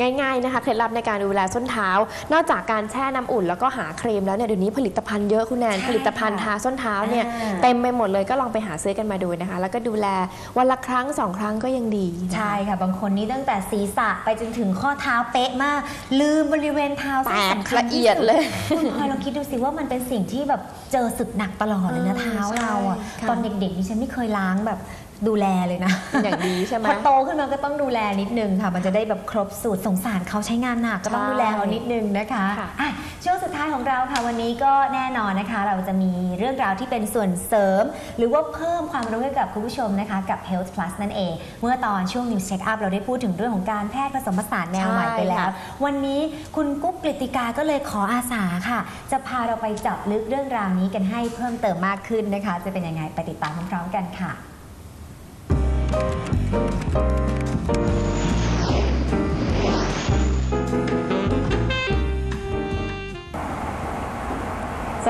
ง่ายๆนะคะเคล็ดลับในการดูแลส้นเท้า นอกจากการแช่น้ำอุ่นแล้วก็หาครีมแล้วเนี่ยเดี๋ยวนี้ผลิตภัณฑ์เยอะคุณแนนใช่ผลิตภัณฑ์ทาส้นเท้าเนี่ยอ่าเต็มไปหมดเลยก็ลองไปหาซื้อกันมาดูนะคะ แล้วก็ดูแลวันละครั้งสองครั้งก็ยังดีนะคะใช่ค่ะบางคนนี่ตั้งแต่ศีรษะไปจนถึงข้อเท้าเป๊ะมาก ลืมบริเวณเท้าซึ่งแตกสำคัญละเอียดเลยที่สุดคุณพลอยลองคิดดูสิว่ามันเป็นสิ่งที่แบบเจอศึกหนักตลอดเลยนะเออเท้าเราอะใช่ค่ะตอนเด็กๆดิฉันไม่เคยล้างแบบ ดูแลเลยนะอย่างดีใช่ไหมพอโตขึ้นมาก็ต้องดูแลนิดนึงค่ะ มันจะได้แบบครบสูตรสงสารเขาใช้งานหนักก็ต้องใช่ดูแลเขานิดนึงนะคะค่ะอะช่วงสุดท้ายของเราค่ะวันนี้ก็แน่นอนนะคะ เราจะมีเรื่องราวที่เป็นส่วนเสริม หรือว่าเพิ่มความรู้ให้กับคุณผู้ชมนะคะ กับ Health Plus นั่นเอง เมื่อตอนช่วง News Check Up เราได้พูดถึงเรื่องของการแพทย์ผสมผสานแนวใหม่ไปแล้วใช่ค่ะวันนี้คุณกุ๊กกฤติกาก็เลยขออาสาค่ะ จะพาเราไปเจาะลึกเรื่องราวนี้กันให้เพิ่มเติมมากขึ้นนะคะ จะเป็นยังไงไปติดตามพร้อมๆกันค่ะ สวั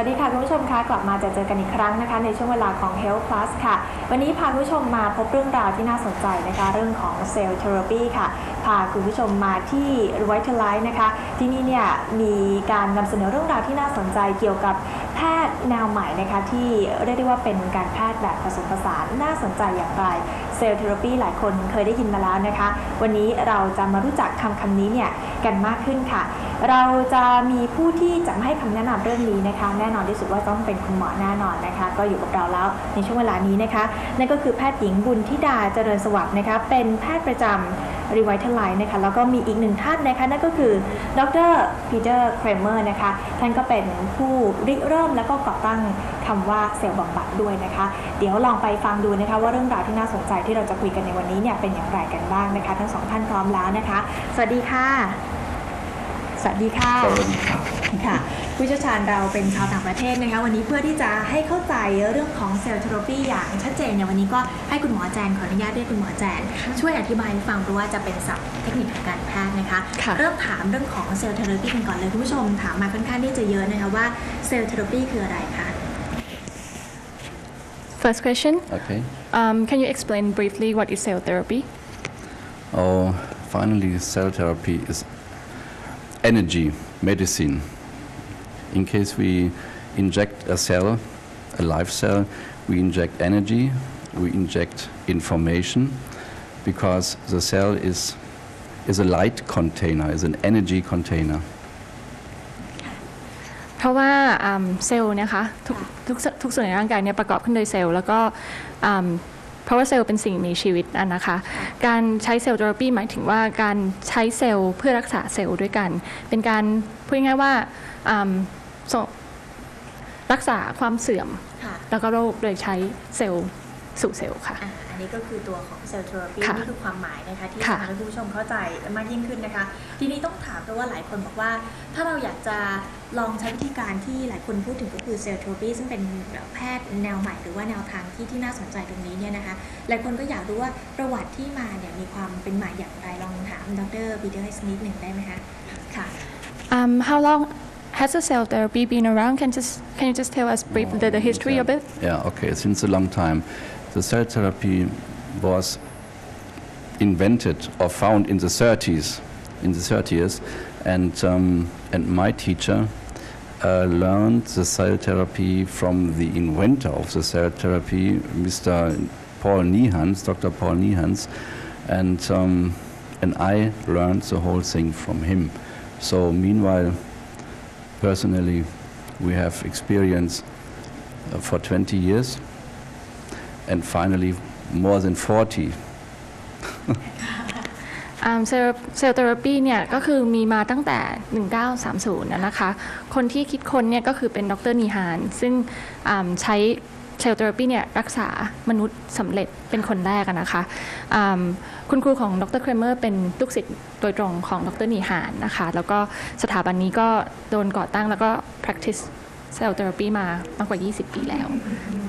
สดีค่ะคุณผู้ชมคะกลับมาจอเจอกันอีกครั้งนะคะ ในช่วงเวลาของ Health Plus ค่ะ วันนี้พาคุณผู้ชมมาพบเรื่องราวที่น่าสนใจนะคะ เรื่องของเซลล์เทอราปีค่ะ พาคุณผู้ชมมาที่ Revitalize นะคะ ที่นี่เนี่ยมีการนำเสนอเรื่องราวที่น่าสนใจเกี่ยวกับ พทย์แนวใหม่นะคะที่เรียกได้ว่าเป็นการแพทย์แบบผสมผสานน่าสนใจอย่างไรเซลล์เทอราปีหลายคนเคยได้ยินมาแล้วนะคะ วันนี้เราจะมารู้จักคำคำนี้เนี่ยกันมากขึ้นค่ะ เราจะมีผู้ที่จะให้คำแนะนำเรื่องนี้นะคะ แน่นอนที่สุดว่าต้องเป็นคุณหมอแน่นอนนะคะ ก็อยู่กับเราแล้วในช่วงเวลานี้นะคะนั่นก็คือแพทย์หญิงบุญธิดาเจริญสวัสดิ์นะคะเป็นแพทย์ประจำ รีไวท์ไลน์นะคะแล้วก็มีอีกหนึ่งท่านนะคะนั่นก็คือดรพีเตอร์เครเมอร์นะคะท่านก็เป็นผู้ริเริ่มแล้วก็ก่อตั้งคำว่าเซลล์บำบัดด้วยนะคะ เดี๋ยวลองไปฟังดูนะคะว่าเรื่องราวที่น่าสนใจที่เราจะคุยกันในวันนี้เนี่ยเป็นอย่างไรกันบ้างนะคะ ทั้งสองท่านพร้อมแล้วนะคะ สวัสดีค่ะ สวัสดีค่ะสวัสดีครับ ค่ะผู้เชี่ยวชาญเราเป็นชาวต่างประเทศนะคะ วันนี้เพื่อที่จะให้เข้าใจเรื่องของเซลล์เทอราปีอย่างชัดเจนเนี่ยวันนี้ก็ให้คุณหมอแจนขออนุญาตเรียกคุณหมอแจน ช่วยอธิบายให้ฟังเพราะว่าจะเป็นศัพท์เทคนิคทางการแพทย์นะคะค่ะเริ่มถามเรื่องของเซลล์เทอราปีกันก่อนเลยคุณผู้ชมถามมาค่อนข้างที่จะเยอะนะคะว่าเซลล์เทอราปีคืออะไรคะ First question Okay. um, Can you explain briefly what is cell therapy? Oh, finally, cell therapy is energy medicine. In case we inject a cell, a live cell, we inject energy, we inject information, because the cell is is a light container, is an energy container. เพราะว่าอืมเซลล์เนะคะทุกทุกสทุกส่วนในร่างกายเนี่ยประกอบขึ้นโดยเซลล์แล้วก็อืมเพราะว่าเซลล์เป็นสิ่งมีชีวิตอะนะคะ การใช้เซลล์เทอราปีหมายถึงว่าการใช้เซลล์เพื่อรักษาเซลล์ด้วยกัน เป็นการพูดง่ายๆว่าอืมส่ง รักษาความเสื่อม ค่ะแล้วก็โรคโดยใช้เซลล์สู่เซลล์ค่ะ อะ อันนี้ก็คือตัวของเซลล์เทอราปีค่ะนี่คือความหมายนะคะ ที่จะค่ะทำให้คุณผู้ชมเข้าใจมากยิ่งขึ้นนะคะ ทีนี้ต้องถามเพราะว่าหลายคนบอกว่า ถ้าเราอยากจะลองใช้วิธีการที่หลายคนพูดถึงก็คือเซลล์เทอราปีซึ่งเป็นแพทย์แนวใหม่หรือว่าแนวทางที่ที่น่าสนใจตรงนี้เนี่ยนะคะ หลายคนก็อยากรู้ว่าประวัติที่มาเนี่ยมีความเป็นมาอย่างไรลองถามดรบีเดอร์สนิดหนึ่งได้ไหมคะค่ะ Um, how long has the cell therapy been around? Can just can you just tell us briefly the, the history of it? Yeah, okay, since a long time. The cell therapy was invented or found in the 30s, in the 30s, and um, and my teacher uh, learned the cell therapy from the inventor of the cell therapy, Mr. Paul Niehans, Dr. Paul Niehans, and um, and I learned the whole thing from him. So meanwhile, personally, we have experience uh, for 20 years, and finally more than 40เซลล์เซลล์เทอราปีเนี่ยก็คือมีมาตั้งแต่ 1930 นะนะคะ คนที่คิดค้นเนี่ยก็คือเป็นดรนีฮาน ซึ่งอืมใช้ เซลล์เทอราปีเนี่ยรักษามนุษย์สำเร็จเป็นคนแรกอะนะคะอืมคุณครูของดรเครเมอร์เป็นลูกศิษย์โดยตรงของดรนีฮานนะคะ แล้วก็สถาบันนี้ก็โดนก่อตั้งแล้วก็ practice เซลล์เทอราปีมามากกว่า 20 ปีแล้ว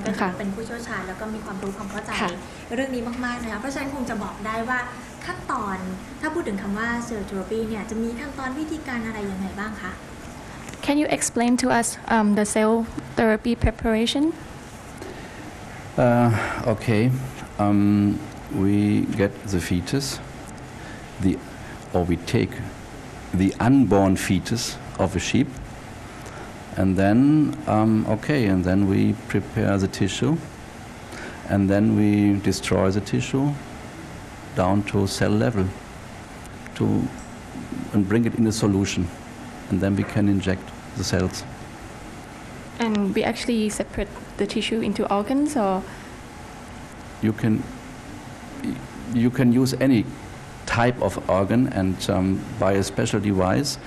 ก็นะคืคะอเป็นผู้เชี่ยวชาญแล้วก็มีความรู้ความเข้าใจค่ะเรื่องนี้มากๆนะคะเพราะฉะนั้นคงจะบอกได้ว่าขั้นตอนถ้าพูดถึงคำว่าเซลล์เทอราปีเนี่ยจะมีขั้นตอนวิธีการอะไรยังไงบ้างคะ Can you explain to us um, the cell therapy preparation? Uh, okay, um, we get the fetus. The or we take the unborn fetus of a sheep, and then, um, okay, and then we prepare the tissue, and then we destroy the tissue down to cell level to and bring it in a solution, and then we can inject the cells and we actually separate the tissue into organs or You can you can use any type of organ, and um, by a special device,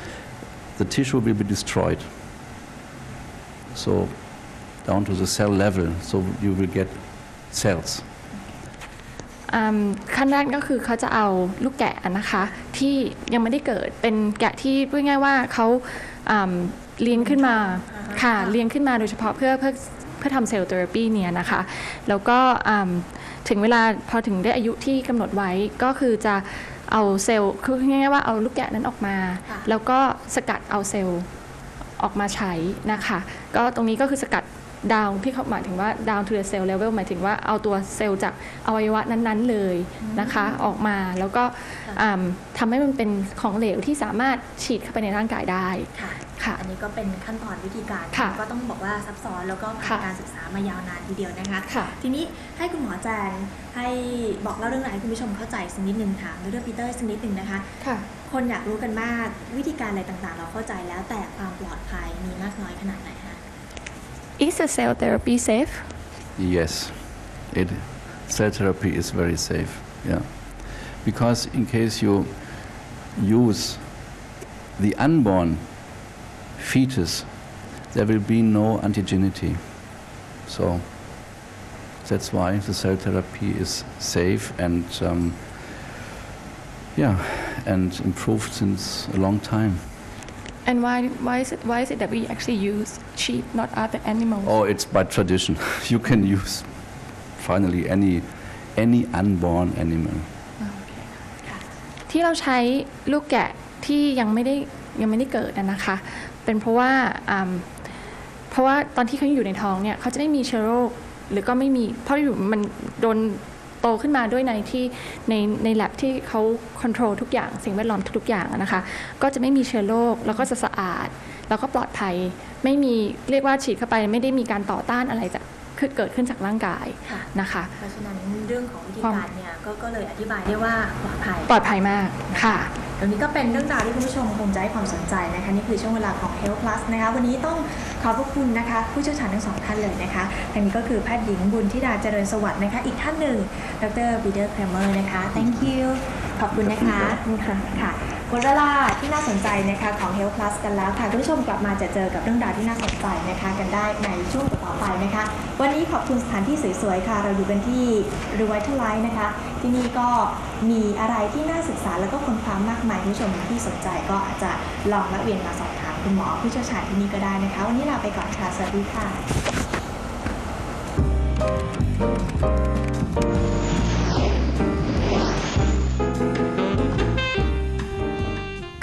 the tissue will be destroyed. So down to the cell level, so you will get cells. อืมขั้นแรกก็คือเขาจะเอาลูกแกะนะคะ ที่ยังไม่ได้เกิดเป็นแกะที่พูดง่ายๆว่าเขาอืมเลี้ยงขึ้นมา ค่ะเลี้ยงขึ้นมาโดยเฉพาะเพื่อเพื่อเพื่อทำเซลล์เทอราปีเนี่ยนะคะ แล้วก็อืมถึงเวลาพอถึงได้อายุที่กำหนดไว้ก็คือจะเอาเซลล์คือง่ายๆว่าเอาลูกแกะนั้นออกมา แล้วก็สกัดเอาเซลล์ออกมาใช้นะคะ ก็ตรงนี้ก็คือสกัด ดาวที่เขาหมายถึงว่า down to the cell level หมายถึงว่าเอาตัวเซลล์จากอวัยวะนั้นๆเลยนะคะออกมาแล้วก็อืมทำให้มันเป็นของเหลวที่สามารถฉีดเข้าไปในร่างกายได้ค่ะค่ะอันนี้ก็เป็นขั้นตอนวิธีการค่ะก็ต้องบอกว่าซับซ้อนแล้วก็ผ่านค่ะการศึกษามายาวนานทีเดียวนะคะค่ะทีนี้ให้คุณหมอแจงให้บอกเล่าเรื่องราวให้คุณผู้ชมเข้าใจสักนิดหนึ่งค่ะเรื่องปีเตอร์สักนิดหนึ่งนะคะค่ะคนอยากรู้กันมากวิธีการอะไรต่างๆ เราเข้าใจแล้วแต่ความปลอดภัยมีมากน้อยขนาดไหนคะ Is the cell therapy safe Yes, it cell therapy is very safe. Yeah, because in case you use the unborn fetus, there will be no antigenity. So that's why the cell therapy is safe and um, yeah, and improved since a long time. And why why is it why is it that we actually use sheep not other animals Oh, it's by tradition. you can use finally any any unborn animal. ที่เราใช้ลูกแกะที่ยังไม่ได้ยังไม่ได้เกิดอะนะคะ เป็นเพราะว่าอืมเพราะว่าตอนที่เขาอยู่ในท้องเนี่ยเขาจะไม่มีเชื้อโรคหรือก็ไม่มีเพราะอยู่มันโดน โตขึ้นมาด้วยในที่ในในแลบที่เขาค o n t r o l ทุกอย่างสิ่งแวดล้อมทุกๆอย่างอะนะคะ ก็จะไม่มีเชื้อโรคแล้วก็จะสะอาด แล้วก็ปลอดภัย ไม่มีเรียกว่าฉีดเข้าไปไม่ได้มีการต่อต้านอะไรจะขึ้นเกิดขึ้นจากร่างกายค่ะนะคะเพราะฉะนั้นเรื่องของวิธีความการเนี่ยกก็เลยอธิบายได้ว่าปลอดภัยปลอดภัยมากค่ะ ตรงนี้ก็เป็นเรื่องราวที่คุณผู้ชมคงจะให้ความสนใจนะคะนี่คือช่วงเวลาของ Health Plus นะคะวันนี้ต้องขอบพระคุณนะคะ ผู้เชี่ยวชาญทั้งสองท่านเลยนะคะทางนี้ก็คือแพทย์หญิงบุญธิดาเจริญสวัสดิ์นะคะอีกท่านหนึ่งดรบีเดอร์แครเมอร์นะคะ thank you ขอบคุณนะคะค่ะหมดเวลาที่น่าสนใจนะคะของ Health Plus กันแล้วค่ะคุณผู้ชมกลับมาจะเจอกับเรื่องราวที่น่าสนใจนะคะ กันได้ในช่วงต่อๆไปนะคะ วันนี้ขอบคุณสถานที่สวยๆค่ะ เราอยู่กันที่รีไวท์ไลท์นะคะ ที่นี่ก็มีอะไรที่น่าศึกษาแล้วก็ค้นคว้ามากมายคุณผู้ชมที่สนใจก็อาจจะลองแวะเวียนมาสอบถามคุณหมอผู้เชี่ยวชาญที่นี่ก็ได้นะคะ วันนี้ลาไปก่อนค่ะสวัสดีค่ะ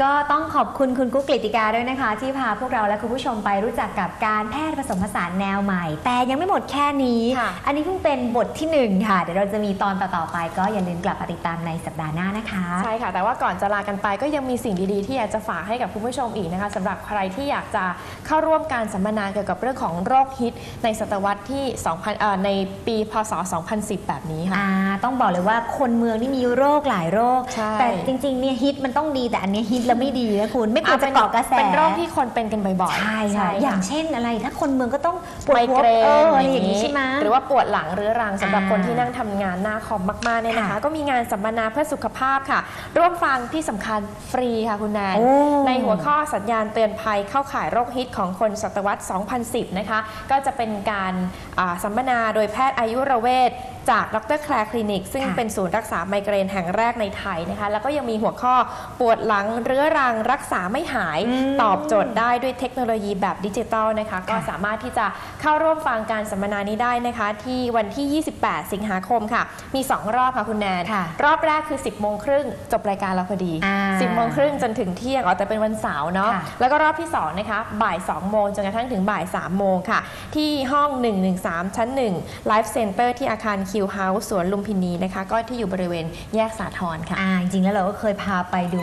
ก็ต้องข อบคุณคุณกุ๊กกลิติกาด้วยนะคะ ที่พาพวกเราและคุณผู้ชมไปรู้จักกับการแพทย์ผสมผสานแนวใหม่ แต่ยังไม่หมดแค่นี้ค่ะอันนี้เพิ่งเป็นบทที่หนึ่งค่ะ เดี๋ยวเราจะมีตอนต่อๆไป ก็อย่าลืมกลับมาติดตามในสัปดาห์หน้านะคะ ใช่ค่ะ แต่ว่าก่อนจะลากันไปก็ยังมีสิ่งดีๆ ที่อยากจะฝากให้กับคุณผู้ชมอีกนะคะสำหรับใครที่อยากจะเข้าร่วมการสัมมนาเกี่ยวกับเรื่องของโรคฮิตในศตวรรษที่ 2000เอ่อในปีพศ 2010 แบบนี้ค่ะอ่าต้องบอกเลยว่าคนเมืองนี่มีโรคหลายโรคใช่แต่จริงๆเนี่ยฮิตมันต้องดีแต่อันเนี้ยฮิตแล้วไม่ดีนะคุณไม่ควรจะเกาะกระแสเป็นโรคที่คนเป็นกันบ่อยๆใช่ค่ะค่ะอย่างเช่นอะไร ถ้าคนเมืองก็ต้องปวดไมหัวเกรเออนอะไรอย่างนี้ใช่ไหมหรือว่าปวดหลังเรื้อรังสำหรับอ่าคนที่นั่งทำงานหน้าคอมมากๆเนี่ยนะคะค่ะก็มีงานสัมมนาเพื่อสุขภาพค่ะ ร่วมฟังที่สำคัญฟรีค่ะคุณแนนโอ้ในหัวข้อสัญญาณเตือนภัยเข้าข่ายโรคฮิตของคนศตวรรษ 2010 นะคะ ก็จะเป็นการอ่าสัมมนาโดยแพทย์อายุรเวชจากดรแคลร์คลินิก ซึ่งค่ะเป็นศูนย์รักษาไมเกรนแห่งแรกในไทยนะคะ แล้วก็ยังมีหัวข้อปวดหลังเรื้อรังรักกษาไม่หายอืมตอบโจทย์ได้ด้วยเทคโนโลยีแบบดิจิทัลนะคะ ก็สามารถที่จะเข้าร่วมฟังการสัมมนานี้ได้นะคะ ที่วันที่ 28 สิงหาคมค่ะ มี 2 รอบค่ะคุณแนนค่ะรอบแรกคือ 10 โมงครึ่งจบรายการเราพอดีอ่า10 โมงครึ่งจนถึงเที่ยงอ๋อแต่เป็นวันเสาร์เนาะค่ะแล้วก็รอบที่2นะคะบ่าย 2 โมงจนกระทั่งถึงบ่าย 3 โมงค่ะ ที่ห้อง 113 ชั้น 1 Life Center ที่อาคาร Q House สวนลุมพินีนะคะ ก็ที่อยู่บริเวณแยกสาทรค่ะอ่าจริงๆแล้วเราก็เคยพาไปดู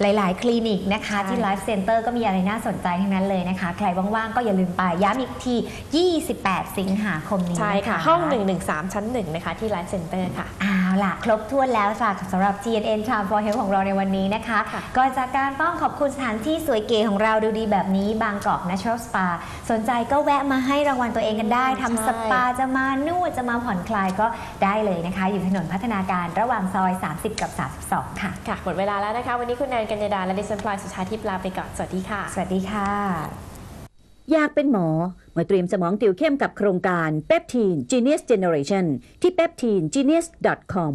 หลาย ๆ คลินิกนะคะใช่ที่ Life Center ก็มีอะไรน่าสนใจทั้งนั้นเลยนะคะ ใครว่างๆ ก็อย่าลืมไปย้ำอีกที 28 สิงหาคมนี้ใช่ค่ะนห้อง 113 ชั้น 1 นะคะ ที่ Life Center ค่ะ เอาล่ะ ครบถ้วนแล้วค่ะสำหรับ GNN Charm for Health ของเราในวันนี้นะคะค่ะก่อนจากการต้องขอบคุณสถานที่สวยเก๋ของเราดูดีแบบนี้ บางกอก Natural Spa สนใจก็แวะมาให้รางวัลตัวเองกันได้ทำสปาจะมานวดจะมาผ่อนคลายก็ได้เลยนะคะ อยู่ถนนพัฒนาการระหว่างซอย 30 กับ 32 ค่ะ ค่ะ หมดเวลาแล้วนะคะ วันนี้คุณแนนกัญญาดาและดิฉันพลอยสุชาทิพย์ลาไปก่อน สวัสดีค่ะ สวัสดีค่ะ อยากเป็นหมอ มาเตรียมสมองติวเข้มกับโครงการ Peptine Genius Generation ที่ peptinegenius.com